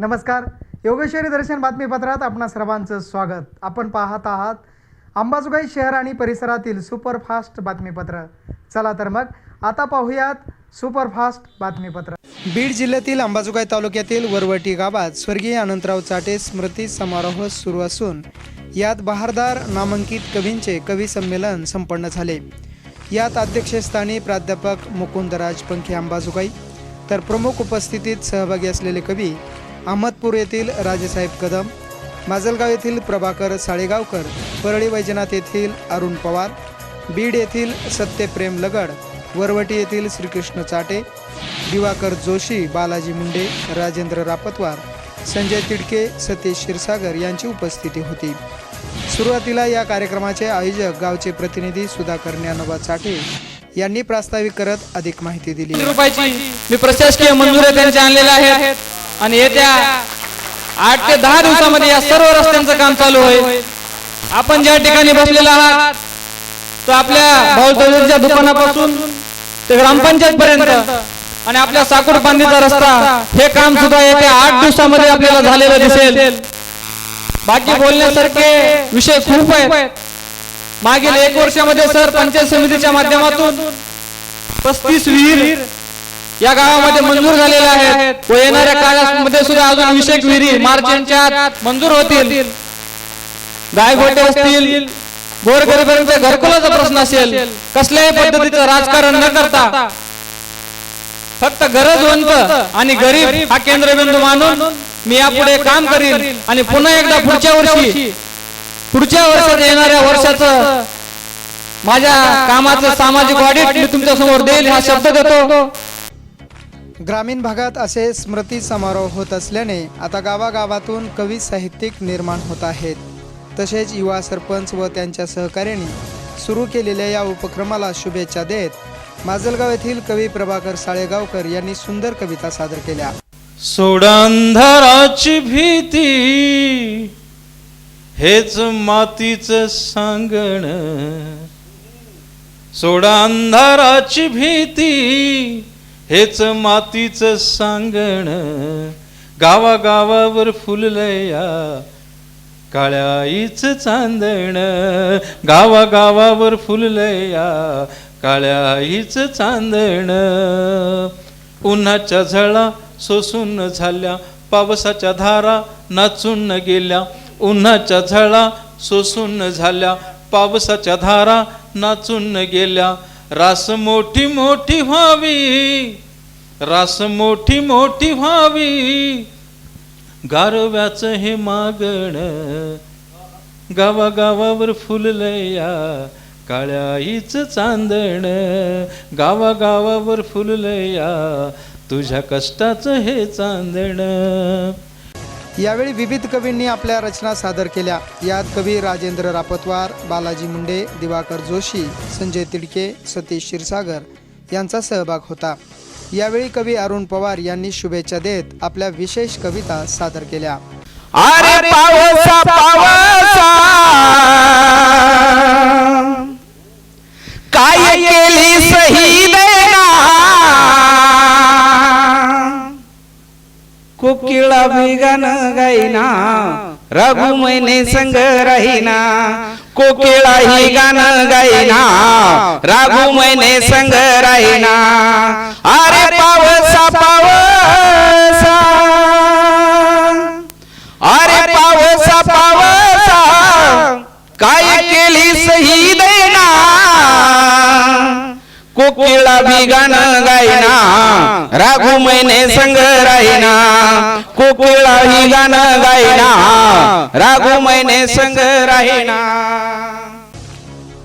नमस्कार. योगेश्वरी दर्शन बातमीपत्रात आपणा सर्वांचं स्वागत. आपण पाहत आहात अंबाजोगाई शहर आणि परिसरातील सुपरफास्ट बातमीपत्र. चला तर मग आता पाहूयात सुपरफास्ट बातमीपत्र. बीड जिल्ह्यातील अंबाजोगाई तालुक्यातील वरवटी गावात स्वर्गीय अनंतराव चाटे स्मृती समारोह सुरू असून यात बहारदार नामांकित कवींचे कवी संमेलन संपन्न झाले. यात अध्यक्षस्थानी प्राध्यापक मुकुंदराज पंखे अंबाजोगाई तर प्रमुख उपस्थितीत सहभागी असलेले कवी अहमदपूर येथील राजेसाहेब कदम माजलगाव येथील प्रभाकर साळेगावकर परळी वैजनाथ येथील अरुण पवार बीड येथील सत्यप्रेम लगड वरवटी येथील श्रीकृष्ण चाटे दिवाकर जोशी बालाजी मुंडे राजेंद्र रापतवार संजय तिडके सतीश क्षीरसागर यांची उपस्थिती होती. सुरुवातीला या कार्यक्रमाचे आयोजक गावचे प्रतिनिधी सुधाकर ज्ञानोबा चाटे यांनी प्रास्ताविक करत अधिक माहिती दिली. रुपयाची मी प्रशासकीय मंजुऱ्या त्यांच्या आणलेल्या आहेत. आणि येत्या आठ ते दहा दिवसामध्ये या सर्व रस्त्यांचं काम चालू होईल. आपण ज्या ठिकाणी बसलेला आहात तो आपल्या भाऊच्या दुकानापासून ते ग्रामपंचायत पर्यंत आणि आपल्या साकूर बांधीचा रस्ता हे काम सुद्धा येत्या आठ दिवसामध्ये आपल्याला झालेलं दिसेल. बाकी बोलण्यासारखे विषय खूप आहेत. मागील एक वर्षामध्ये सर पंचायत समितीच्या माध्यमातून पस्तीस विहीर या गावामध्ये मंजूर झालेल्या आहेत. व येणाऱ्या काळामध्ये सुद्धा अजून विषयक विहिरी मार्च यांच्या मंजूर होतील. गायगोटे असतील गोरगरिबांच्या घरकुलाचा प्रश्न असेल कसल्याही पद्धतीचं राजकारण न करता फक्त गरजवंत आणि गरीब हा केंद्रबिंदू मानून मी यापुढे काम करीन आणि पुन्हा एकदा पुढच्या वर्षी पुढच्या वर्षात येणाऱ्या वर्षाचं माझ्या कामाचं सामाजिक ऑडिट मी तुमच्यासमोर देईल हा शब्द देतो. ग्रामीण भागात असे स्मृती समारोह होत असल्याने आता गावागावातून कवी साहित्यिक निर्माण होत आहेत. तसेच युवा सरपंच व त्यांच्या सहकार्याने सुरू केलेल्या या उपक्रमाला शुभेच्छा देत माजलगाव येथील कवी प्रभाकर साळेगावकर यांनी सुंदर कविता सादर केल्या. सोडांधाराची भीती हेच मातीच सांगण. सोडांधाराची भीती हेच मातीच सांगण. गावागावावर फुललया काळ्याईच चांदण. गावागावावर फुललया काळ्याईच चांदण. उन्हाच्या झळा सोसून झाल्या पावसाच्या धारा नाचून गेल्या. उन्हाच्या झळा सोसून झाल्या पावसाच्या धारा नाचून गेल्या. रास मोठी मोठी व्हावी रास मोठी मोठी व्हावी. गारव्याच हे मागण गावागावावर फुललया काळ्या आईच चांदण गावागावावर फुललया तुझ्या कष्टाचं हे चांदण. यावेळी विविध कवींनी आपल्या रचना सादर केल्या. यात कवी राजेंद्र रापतवार बालाजी मुंडे दिवाकर जोशी संजय तिडके सतीश क्षीरसागर यांचा सहभाग होता. यावेळी कवी अरुण पवार यांनी शुभेच्छा देत आपल्या विशेष कविता सादर केल्या. कोकिळा बिगन गाईना रघु मैने संग राहीना कोकिळा ही गाणं गाईना राघू महिने संग राहीना. अरे पावसा पावसा भी गाणं गायना राघू मैने संग राहीना कोकिळा ही गाणं गायना राघू मैने संग राहीना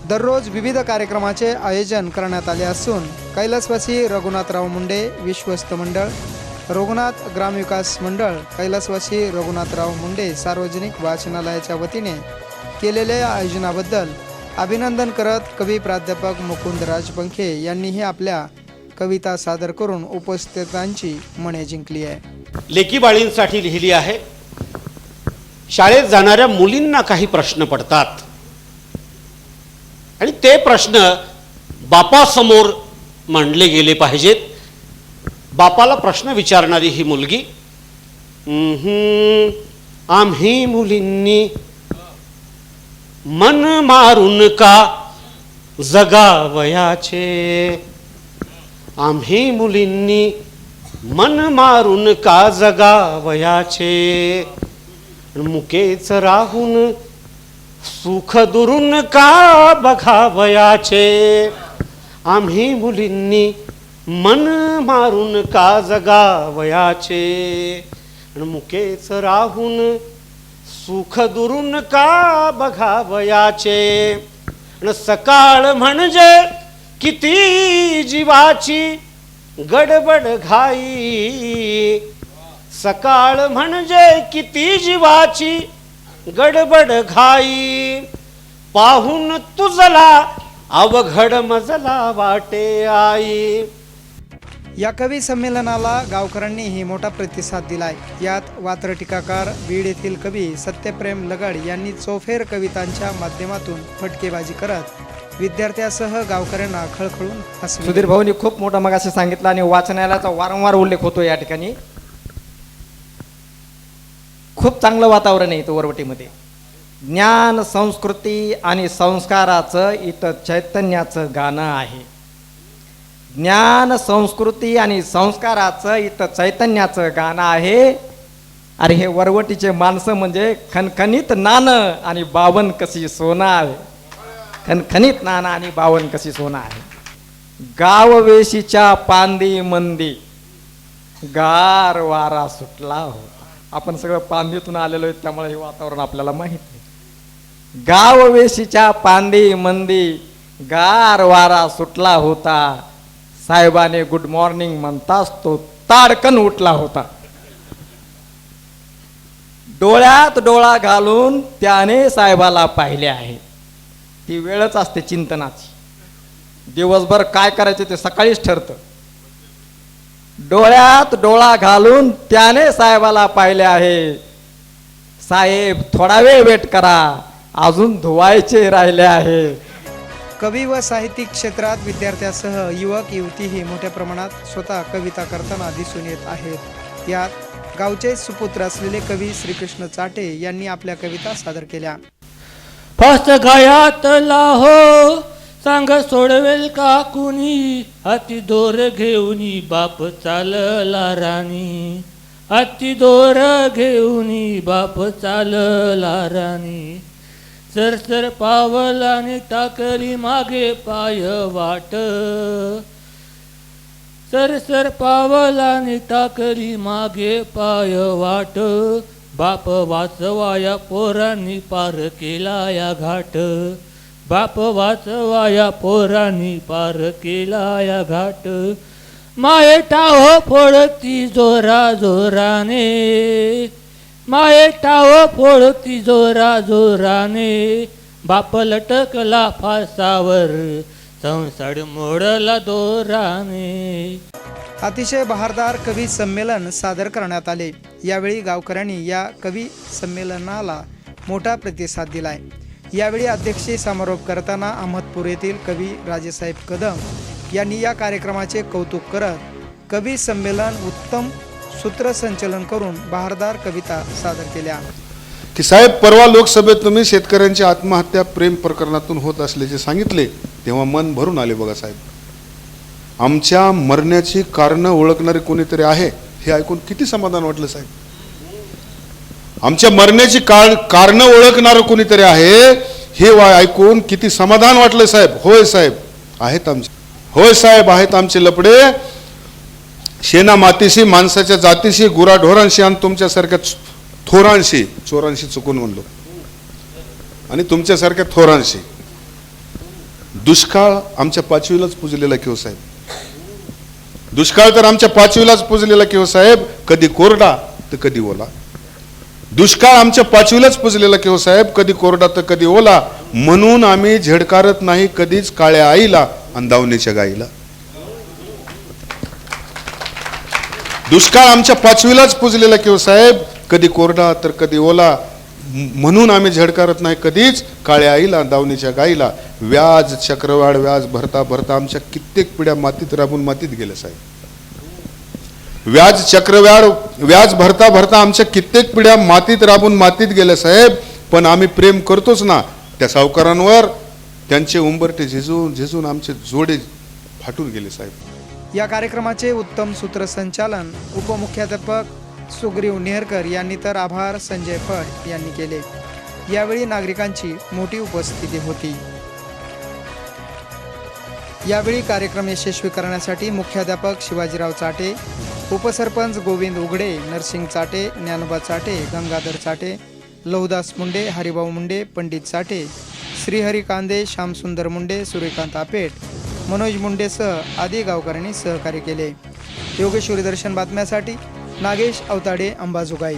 दररोज विविध कार्यक्रमाचे आयोजन करण्यात आले असून कैलासवासी रघुनाथराव मुंडे विश्वस्त मंडळ रघुनाथ ग्रामविकास मंडळ कैलासवासी रघुनाथराव मुंडे सार्वजनिक वाचनालयाच्या वतीने केलेल्या आयोजनाबद्दल अभिनंदन करत कवी प्राध्यापक मुकुंदराज पंखे यांनीही आपल्या कविता सादर करून उपस्थितांची मने जिंकली आहे. लेकी बाळींसाठी लिहिली आहे शाळेत जाणाऱ्या मुलींना काही प्रश्न पडतात. आणि ते प्रश्न बापासमोर मांडले गेले पाहिजेत. बापाला प्रश्न विचारणारी ही मुलगी आम्ही मुलींनी मन मारून का जगावयाचे? आम्ही मुलींनी मन मारून का जगावयाचे? मुकेच राहून सुख दुरून का बघावयाचे? आम्ही मुलींनी मन मारून का जगावयाचे? वयाचे मुकेच राहून सुख दुरून का बघावयाचे? न सकाळ म्हणजे किती जीवाची गडबड घाई? सकाळ म्हणजे किती जीवाची गडबड घाई? पाहून तुझला अवघड मजला वाटे आई. या कवी संमेलनाला गावकऱ्यांनीही मोठा प्रतिसाद दिलाय. यात वात्र टीकाकार बीड येथील कवी सत्यप्रेम लगाड यांनी चोफेर कवितांच्या माध्यमातून फटकेबाजी करत विद्यार्थ्यासह गावकऱ्यांना खळखळून हसविले. सुधीर भाऊनी खूप मोठा मग असं सांगितलं आणि वाचनालयाचा वारंवार उल्लेख होतो या ठिकाणी. खूप चांगलं वातावरण आहे इथं वरवटीमध्ये. ज्ञान संस्कृती आणि संस्काराचं इथं चैतन्याचं गाणं आहे. ज्ञान संस्कृती आणि संस्काराचं इथं चैतन्याचं गाणं आहे. अरे हे वरवटीचे माणसं म्हणजे खनखनीत नाणं आणि बावन कशी सोनं आहे. खनखनीत नाणं आणि बावन कशी सोनं आहे. गाववेशीच्या पांदी मंदी गार वारा सुटला होता. आपण सगळं पांदीतून आलेलो आहे त्यामुळे हे वातावरण आपल्याला माहीत नाही. गाववेशीच्या पांदी मंदी गार वारा सुटला होता. साहेबाने गुड मॉर्निंग म्हणताच तो ताडकन उठला होता. डोळ्यात डोळा घालून त्याने साहेबाला पाहिले आहे. ती वेळच असते चिंतनाची. दिवसभर काय करायचे ते सकाळीच ठरतं. डोळ्यात डोळा घालून त्याने साहेबाला पाहिले आहे. साहेब थोडा वेळ वेट करा. अजून धुवायचे राहिले आहे. कवी व साहित्यिक क्षेत्रात विद्यार्थ्यासह युवक युवतीही मोठ्या प्रमाणात स्वतः कविता करताना दिसून येत आहेत. यात गावचे सुपुत्र असलेले कवी श्रीकृष्ण चाटे यांनी आपल्या कविता सादर केल्या. फस्त गायातला हो सांग सोडवेल का कुणी? अति दोर घेऊनी बाप चालला राणी. अति दोर घेऊनी बाप चालला राणी. सर सर पावलाने टाकली मागे पाय वाट. सर सर पावलाने टाकली मागे पाय वाट. बाप वाचवाया पोरांनी पार केला या घाट. बाप वाचवाया पोरांनी पार केला या घाट. माये टाव फोडती जोरा जोराने. माये टाव फोडती जोरा जोराने. बाप लटकला फासावर संसार मोडला दोराने. अतिशय बहारदार कवी संमेलन सादर करण्यात आले. यावेळी गावकऱ्यांनी या कवी संमेलनाला मोठा प्रतिसाद दिलाय. यावेळी अध्यक्षीय समारोप करताना अहमदपूर येथील कवी राजेसाहेब कदम यांनी या कार्यक्रमाचे कौतुक करत कवी संमेलन उत्तम सूत्रसंचलन करून बहारदार कविता सादर केल्या. की साहेब परवा लोकसभेत तुम्ही शेतकऱ्यांची आत्महत्या प्रेम प्रकरणातून होत असल्याचे सांगितले तेव्हा मन भरून आले बघा साहेब. आमच्या मरण्याची कारणं ओळखणारे कोणीतरी आहे हे ऐकून किती समाधान वाटलं साहेब. आमच्या मरण्याची काळ कारणं ओळखणारं कोणीतरी आहे हे वाय ऐकून किती समाधान वाटलं साहेब. होय साहेब आहेत आमचे. होय साहेब आहेत आमचे लपडे. शेणा मातीशी माणसाच्या जातीशी गुराढोरांशी आणि तुमच्यासारख्या थोरांशी चोरांशी चुकून म्हणलो. आणि तुमच्यासारख्या थोरांशी. दुष्काळ आमच्या पाचवीलाच पुजलेला किंवा साहेब. दुष्काळ तर आमच्या पाचवीलाच पुजलेला किंवा साहेब. कधी कोरडा तर कधी ओला. दुष्काळ आमच्या पाचवीलाच पुजलेला किंवा साहेब. कधी कोरडा तर कधी ओला. म्हणून आम्ही झेडकारत नाही कधीच काळ्या आईला आणि दावणीच्या गाईला. दुष्काळ आमच्या पाचवीलाच पुजलेला किंवा साहेब कधी कोरडा तर कधी ओला. म्हणून आम्ही झडकारत नाही कधीच. काळ्या आईला दावणीच्या गाईला. व्याज चक्रवाढ व्याज भरता भरता आमच्या कित्येक पिढ्या मातीत राबून मातीत गेल्या साहेब. व्याज चक्रव्याड व्याज भरता भरता आमच्या कित्येक पिढ्या मातीत राबून मातीत गेल्या साहेब. पण आम्ही प्रेम करतोच ना. त्या सावकारांवर त्यांचे उंबरटे झिजून झिजून आमचे जोडे फाटून गेले साहेब. या कार्यक्रमाचे उत्तम सूत्रसंचालन उपमुख्याध्यापक सुग्रीव नेहरकर यांनी तर आभार संजय फड यांनी केले. यावेळी नागरिकांची मोठी उपस्थिती होती. यावेळी कार्यक्रम यशस्वी करण्यासाठी मुख्याध्यापक शिवाजीराव चाटे उपसरपंच गोविंद उघडे नरसिंग चाटे ज्ञानोबा चाटे गंगाधर चाटे लहुदास मुंडे हरिभाऊ मुंडे पंडित चाटे श्रीहरी कांदे श्यामसुंदर मुंडे सूर्यकांत आपेट मनोज मुंडेसह आदी गावकऱ्यांनी सहकार्य केले. योगेश्वरी दर्शन बातम्यासाठी नागेश अवताडे अंबाजोगाई.